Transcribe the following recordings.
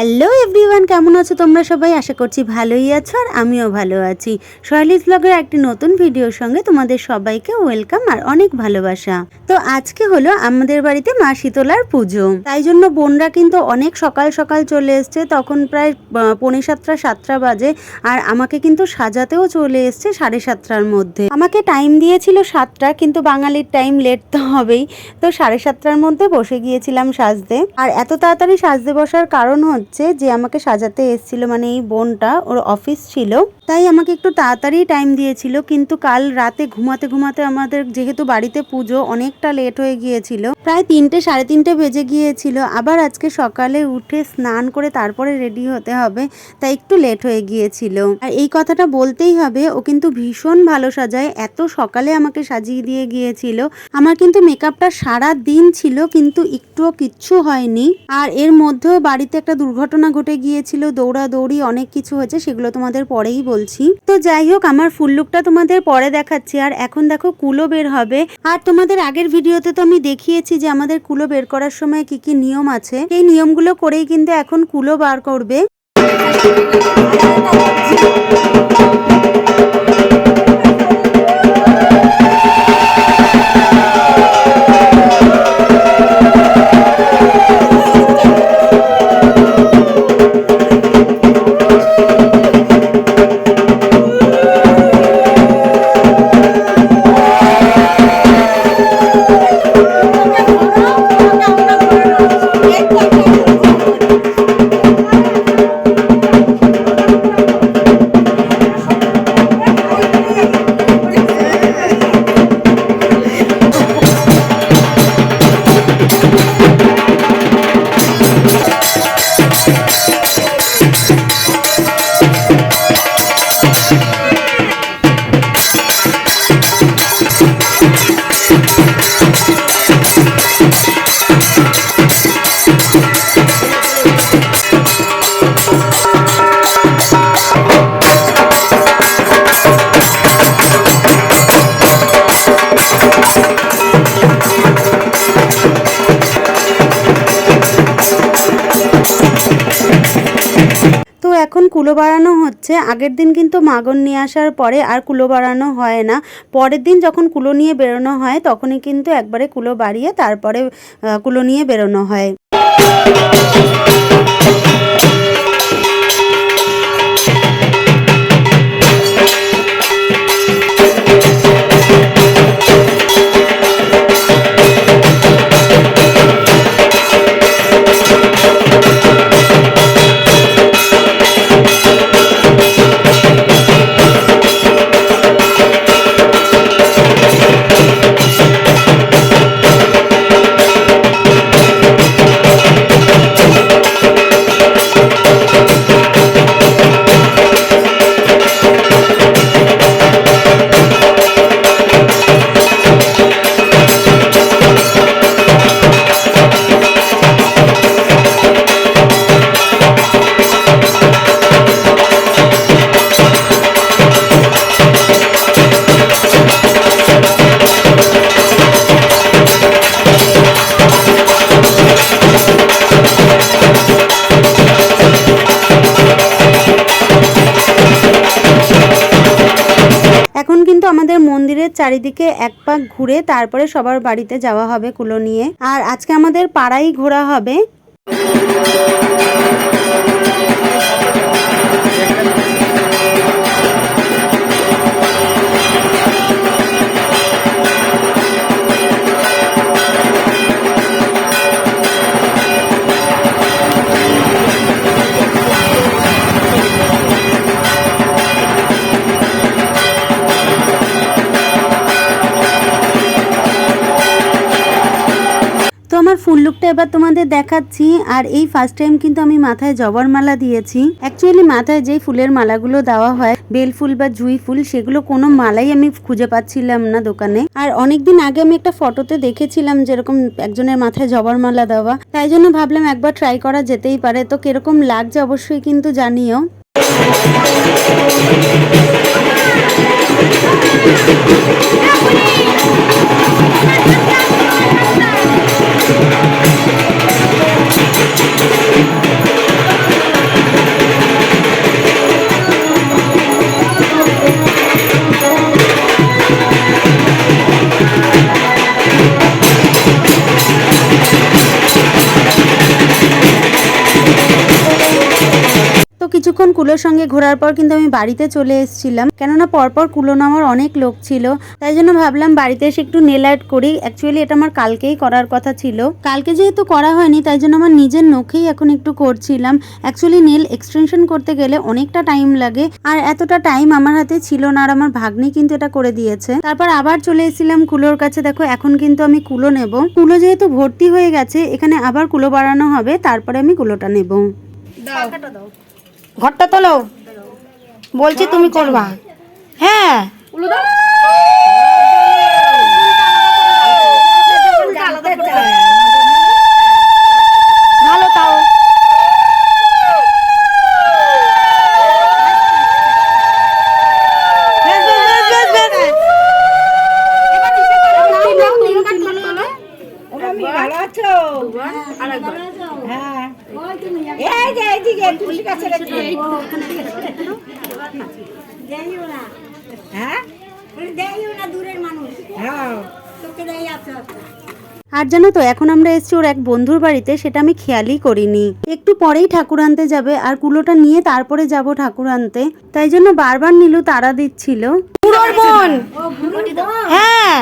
Hello everyone কেমন আছো তোমরা সবাই? আশা করছি ভালোই আছো আর আমিও ভালো আছি। শৈলিজ ব্লগের একটি নতুন ভিডিওর সঙ্গে তোমাদের সবাইকে ওয়েলকাম আর অনেক ভালোবাসা। তো আজকে হলো আমাদের বাড়িতে মা শীতলার পুজো। তাই জন্য বোনরা কিন্তু অনেক সকাল সকাল চলে এসছে, তখন প্রায় পৌনে সাতটা সাতটা বাজে আর আমাকে কিন্তু সাজাতেও চলে এসছে সাড়ে সাতটার মধ্যে। আমাকে টাইম দিয়েছিল সাতটা, কিন্তু বাঙালির টাইম লেট তো হবেই। তো সাড়ে সাতটার মধ্যে বসে গিয়েছিলাম সাজতে। আর এত তাড়াতাড়ি সাজতে বসার কারণ হচ্ছে যে আমাকে সাজাতে এসেছিল মানে এই বোনটা, ওর অফিস ছিল। তাই আমাকে একটু তাড়াতাড়ি টাইম দিয়েছিল, কিন্তু কাল রাতে ঘুমাতে ঘুমাতে আমাদের যেহেতু বাড়িতে পুজো, অনেকটা লেট হয়ে গিয়েছিল। প্রায় তিনটে, সাড়ে তিনটে বেজে গিয়েছিল। আবার আজকে সকালে উঠে স্নান করে তারপরে রেডি হতে হবে, তাই একটু লেট হয়ে গিয়েছিল। আর এই কথাটা বলতেই হবে, ও কিন্তু ভীষণ ভালো সাজায়, এত সকালে আমাকে সাজিয়ে দিয়ে গিয়েছিল। আমার কিন্তু মেকআপটা সারা দিন ছিল, কিন্তু একটুও কিচ্ছু হয়নি। আর এর মধ্যেও বাড়িতে একটা দুর্ঘটনা ঘটে গিয়েছিল, দৌড়াদৌড়ি অনেক কিছু হয়েছে, সেগুলো তোমাদের পরেই বলছি। তো যাই হোক, আমার ফুল লুকটা তোমাদের পরে দেখাচ্ছি। আর এখন দেখো কুলো বের হবে। আর তোমাদের আগের ভিডিওতে তো আমি দেখিয়েছি যে আমাদের কুলো বের করার সময় কি কি নিয়ম আছে। এই নিয়মগুলো করেই কিন্তু এখন কুলো বার করবে। কুলো বাড়ানো হচ্ছে, আগের দিন কিন্তু মাগন নিয়ে আসার পরে আর কুলো বাড়ানো হয় না। পরের দিন যখন কুলো নিয়ে বেরোনো হয়, তখনই কিন্তু একবারে কুলো বাড়িয়ে তারপরে কুলো নিয়ে বেরোনো হয়। আমাদের মন্দিরের চারিদিকে এক পাক ঘুরে তারপরে সবার বাড়িতে যাওয়া হবে কুলো নিয়ে। আর আজকে আমাদের পাড়াই ঘোরা হবে। এবার তোমাদের দেখাচ্ছি, আর এই ফার্স্ট টাইম কিন্তু আমি মাথায় জবার মালা দিয়েছি। অ্যাকচুয়ালি মাথায় যেই ফুলের মালাগুলো দেওয়া হয়, বেল ফুল বা জুই ফুল, সেগুলো কোনো মালাই আমি খুঁজে পাচ্ছিলাম না দোকানে। আর অনেকদিন আগে আমি একটা ফটোতে দেখেছিলাম যেরকম একজনের মাথায় জবার মালা দেওয়া। তাই জন্য ভাবলাম একবার ট্রাই করা যেতেই পারে। তো কীরকম লাগছে অবশ্যই কিন্তু জানিও। Thank কুলোর সঙ্গে ঘোরার পর কিন্তু আমি বাড়িতে চলে এসেছিলাম। কেননা পরপর কুলো নামার অনেক লোক ছিল। তাই জন্য ভাবলাম বাড়িতে এসে একটু নেল আর্ট করি। অ্যাকচুয়ালি এটা আমার কালকেই করার কথা ছিল। কালকে যেহেতু করা হয়নি, তাই জন্য আমার নিজের নখেই এখন একটু করছিলাম। অ্যাকচুয়ালি নেল এক্সটেনশন করতে গেলে অনেকটা টাইম লাগে। আর এতটা টাইম আমার হাতে ছিল না, আর আমার ভাগ্নি কিন্তু এটা করে দিয়েছে। তারপর আবার চলে এসেছিলাম কুলোর কাছে। দেখো, এখন কিন্তু আমি কুলো নেব। কুলো যেহেতু ভর্তি হয়ে গেছে, এখানে আবার কুলো বাড়ানো হবে। তারপরে আমি কুলোটা নেব। ঘরটা তোলো। বলছি তুমি করবা। হ্যাঁ। ভালো আছো? হ্যাঁ এই যে এইদিকে হ্যাঁ? হ্যাঁ। আর জানো তো এখন আমরা এসেছি ওর এক বন্ধুর বাড়িতে সেটা আমি খেয়ালই করিনি। একটু পরেই ঠাকুর আনতে যাবে আর কুলোটা নিয়ে তারপরে যাব ঠাকুর আনতে। তাই জন্য বারবার নীলু তারা দিচ্ছিল। বোন হ্যাঁ।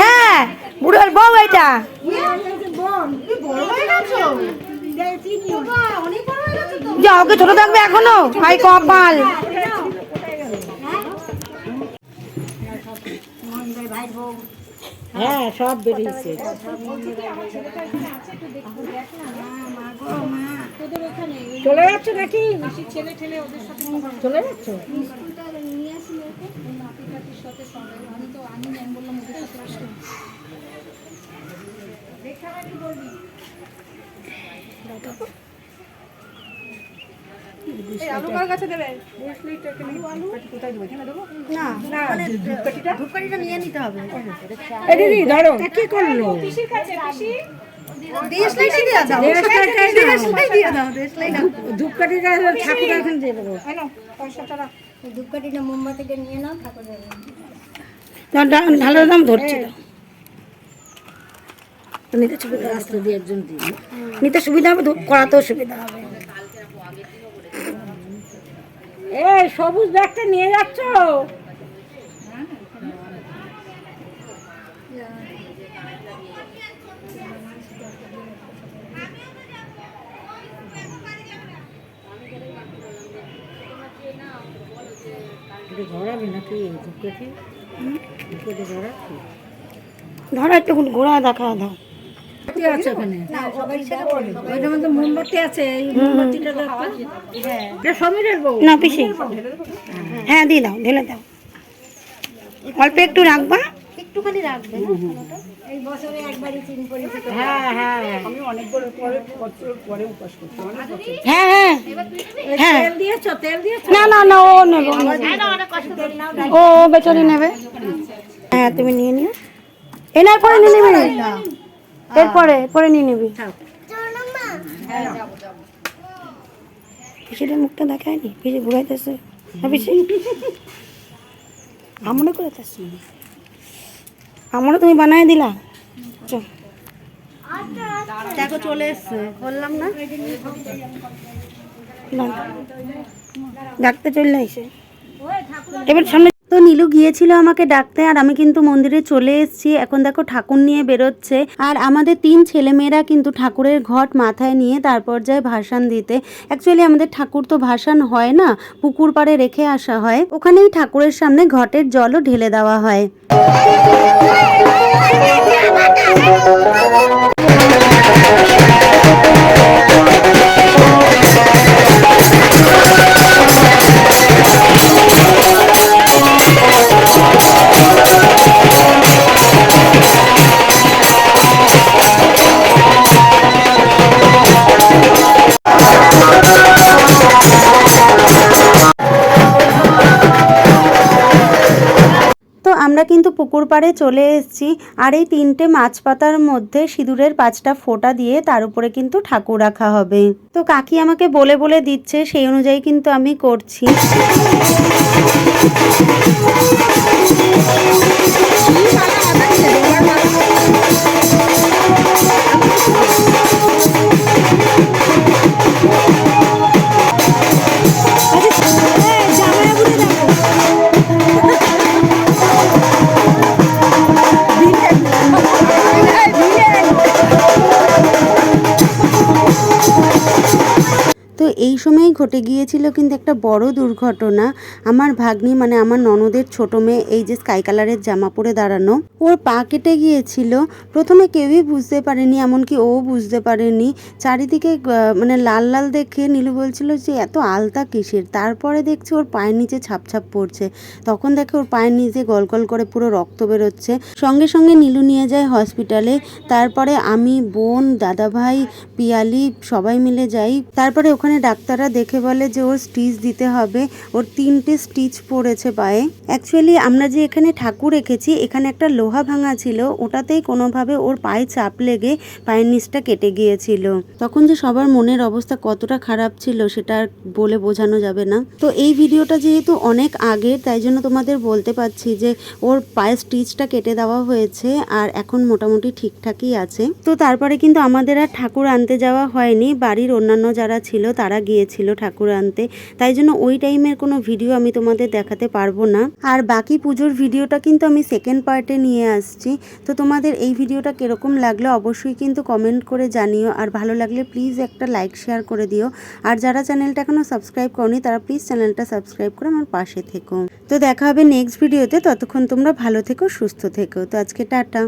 হ্যাঁ বুড়োর বউ এটা। যা ওকে ছোট থাকবে এখনও? হাই কপাল। হ্যাঁ সব বেরিয়েছে। চলে যাচ্ছ নাকি? চলে যাচ্ছ? দিদি? ধূপকাঠিটা ঠাকুর এখন দিয়ে দেবো। ধূপকাঠিটা মোমবাতিটা নিয়ে নাও ঠাকুর দেবে। দাম ধরছি। নিতে সুবিধা রাস্তা দিয়ে একজন নিতে সুবিধা হবে করাতেও সুবিধা হবে। এই সবুজ ব্যাগটা নিয়ে যাচ্ছ? নাকি? ধরাচ্ছি ধরো একটু ঘোরা দেখা দাও। হ্যাঁ। দিয়ে দাও ঢেলে দাও। অল্প একটু রাখবা। একটুখানি রাখবে এই বছরে একবারই চিন পরিচিত হ্যাঁ হ্যাঁ। হ্যাঁ হ্যাঁ। হ্যাঁ। তেল দিয়েছ তেল দিয়েছ? না না না ও নেবে ও নেবে। ও ও বেচারি নেবে। হ্যাঁ তুমি নিয়ে নিও। এনার পরে নিয়ে নিবি এরপরে পরে নিয়ে নিবি। পিসিটার মুখটা দেখায়নি? পিসি ঘুরাইতেছে। হ্যাঁ পিসি। আমরা করেতেছি আমরা তুমি বানায় দিলা। চল। দেখো চলে এসছে। বললাম না। ডাকতে চলে আইসে এবার সামনে তো নীলু গিয়েছিল আমাকে ডাকতে আর আমি কিন্তু মন্দিরে চলে এসেছি। এখন দেখো ঠাকুর নিয়ে বেরোচ্ছে। আর আমাদের তিন ছেলেমেয়েরা কিন্তু ঠাকুরের ঘট মাথায় নিয়ে তারপর যায় ভাসান দিতে। অ্যাকচুয়ালি আমাদের ঠাকুর তো ভাসান হয় না, পুকুর পাড়ে রেখে আসা হয়। ওখানেই ঠাকুরের সামনে ঘটের জলও ঢেলে দেওয়া হয়। তো আমরা কিন্তু পুকুর পাড়ে চলে এসেছি আর এই তিনটে মাছ পাতার মধ্যে সিঁদুরের পাঁচটা ফোঁটা দিয়ে তার উপরে কিন্তু ঠাকুর রাখা হবে। তো কাকি আমাকে বলে বলে দিচ্ছে, সেই অনুযায়ী কিন্তু আমি করছি। এই সময়ই ঘটে গিয়েছিল কিন্তু একটা বড় দুর্ঘটনা। আমার ভাগ্নি মানে আমার ননদের ছোট মেয়ে, এই যে স্কাই কালারের জামা পরে দাঁড়ানো, ওর পা কেটে গিয়েছিল। প্রথমে কেউই বুঝতে পারেনি, এমনকি ও বুঝতে পারেনি। চারিদিকে মানে লাল লাল দেখে নীলু বলছিল যে, এত আলতা কিসের? তারপরে দেখছি ওর পায়ের নিচে ছাপ ছাপ পড়ছে। তখন দেখে ওর পায়ের নিচে গল গল করে পুরো রক্ত বেরোচ্ছে। সঙ্গে সঙ্গে নীলু নিয়ে যায় হসপিটালে তারপরে আমি, বোন দাদা ভাই পিয়ালি সবাই মিলে যাই। তারপরে ওখানে ডাক্তাররা দেখে বলে যে ওর স্টিচ দিতে হবে। ওর তিনটে স্টিচ পড়েছে পায়ে। অ্যাকচুয়ালি আমরা যে এখানে ঠাকুর রেখেছি এখানে একটা লোহা ভাঙা ছিল, ওটাতেই কোনোভাবে ওর পায়ে চাপ লেগে পায়ের নিচটা কেটে গিয়েছিল। তখন যে সবার মনের অবস্থা কতটা খারাপ ছিল, সেটা আর বলে বোঝানো যাবে না। তো এই ভিডিওটা যেহেতু অনেক আগের, তাই জন্য তোমাদের বলতে পারছি যে ওর পায়ের স্টিচটা কেটে দেওয়া হয়েছে আর এখন মোটামুটি ঠিকঠাকই আছে। তো তারপরে কিন্তু আমাদের আর ঠাকুর আনতে যাওয়া হয়নি। বাড়ির অন্যান্য যারা ছিল, তারা গিয়েছিল ঠাকুর আনতে। তাই জন্য ওই টাইমের কোনো ভিডিও আমি তোমাদের দেখাতে পারব না। আর বাকি পুজোর ভিডিওটা কিন্তু আমি সেকেন্ড পার্টে নিয়ে আসছি। তো তোমাদের এই ভিডিওটা কীরকম লাগল অবশ্যই কিন্তু কমেন্ট করে জানিও। আর ভালো লাগলে প্লিজ একটা লাইক শেয়ার করে দিও। আর যারা চ্যানেলটা এখনও সাবস্ক্রাইব করনি, তারা প্লিজ চ্যানেলটা সাবস্ক্রাইব করে আমার পাশে থেকো। তো দেখা হবে নেক্সট ভিডিওতে ততক্ষণ তোমরা ভালো থেকো, সুস্থ থেকো। তো আজকে টাটা।